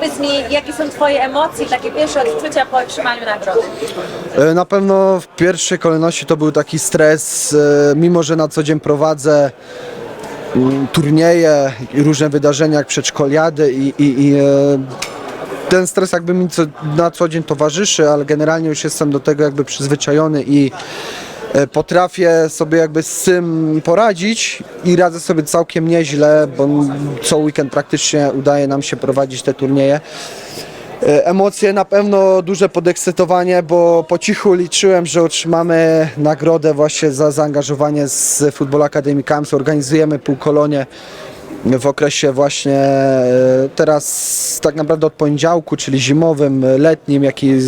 powiedz mi, jakie są Twoje emocje, takie pierwsze odczucia po otrzymaniu nagrody? E, Na pewno w pierwszej kolejności to był taki stres, e, mimo że na co dzień prowadzę mm, turnieje różne wydarzenia jak przedszkoliady i, i, i e, ten stres jakby mi co, na co dzień towarzyszy, ale generalnie już jestem do tego jakby przyzwyczajony i potrafię sobie jakby z tym poradzić i radzę sobie całkiem nieźle, bo co weekend praktycznie udaje nam się prowadzić te turnieje. E, Emocje na pewno duże podekscytowanie, bo po cichu liczyłem, że otrzymamy nagrodę właśnie za zaangażowanie z Football Academy Camps. Organizujemy półkolonie w okresie właśnie e, teraz tak naprawdę od poniedziałku, czyli zimowym, letnim, jak i e,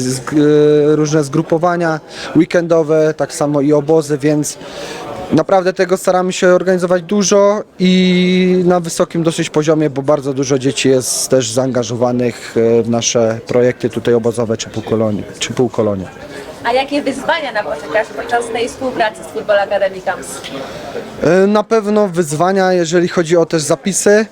różne zgrupowania weekendowe, tak samo i obozy, więc Naprawdę tego staramy się organizować dużo i na wysokim dosyć poziomie, bo bardzo dużo dzieci jest też zaangażowanych e, w nasze projekty tutaj obozowe czy półkolonie. Czy półkolonie. A jakie wyzwania napotykasz podczas tej współpracy z Football Academy Camps? E, Na pewno wyzwania, jeżeli chodzi o też zapisy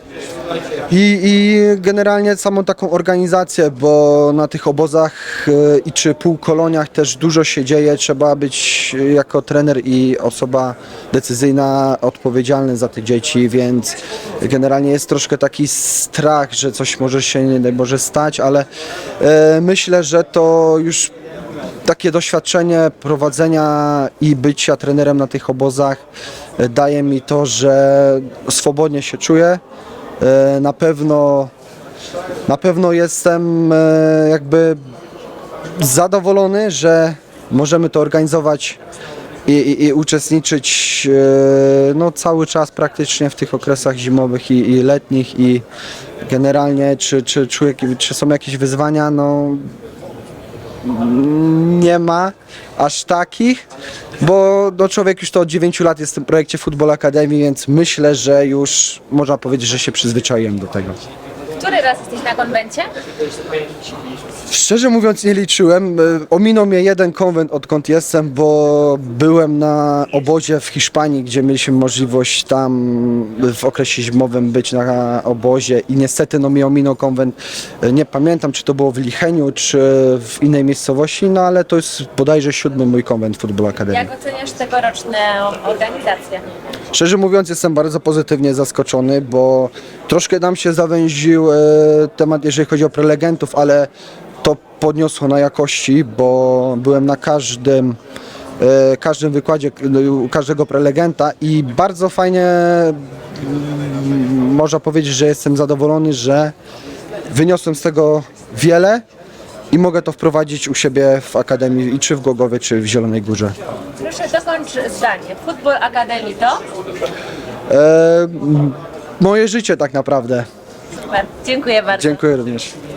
i, i generalnie samą taką organizację, bo na tych obozach e, i czy półkoloniach też dużo się dzieje. Trzeba być e, jako trener i osoba decyzyjna odpowiedzialny za te dzieci, więc generalnie jest troszkę taki strach, że coś może się nie stać, ale myślę, że to już takie doświadczenie prowadzenia i bycia trenerem na tych obozach e, daje mi to, że swobodnie się czuję. E, Na pewno, na pewno jestem e, jakby zadowolony, że możemy to organizować i, i, i uczestniczyć no, cały czas praktycznie w tych okresach zimowych i, i letnich i generalnie czy, czy, czuję, czy są jakieś wyzwania, no nie ma aż takich, bo no, człowiek już to od 9 lat jest w tym projekcie Football Academy, więc myślę, że już można powiedzieć, że się przyzwyczaiłem do tego. Który raz jesteś na konwencie? Szczerze mówiąc nie liczyłem, E, ominął mnie jeden konwent odkąd jestem, bo byłem na obozie w Hiszpanii, gdzie mieliśmy możliwość tam w okresie zimowym być na obozie i niestety no mi ominął konwent, E, nie pamiętam czy to było w Licheniu, czy w innej miejscowości, no ale to jest bodajże siódmy mój konwent Football Academy. Jak oceniasz tegoroczną organizację? Szczerze mówiąc, jestem bardzo pozytywnie zaskoczony, bo troszkę nam się zawęził temat, jeżeli chodzi o prelegentów, ale to podniosło na jakości, bo byłem na każdym, e, każdym wykładzie u każdego prelegenta i bardzo fajnie mm, można powiedzieć, że jestem zadowolony, że wyniosłem z tego wiele i mogę to wprowadzić u siebie w Akademii, i czy w Głogowie, czy w Zielonej Górze. Proszę dokończ zdanie. Football Academy to? E, moje życie tak naprawdę. Super. Dziękuję bardzo. Dziękuję również.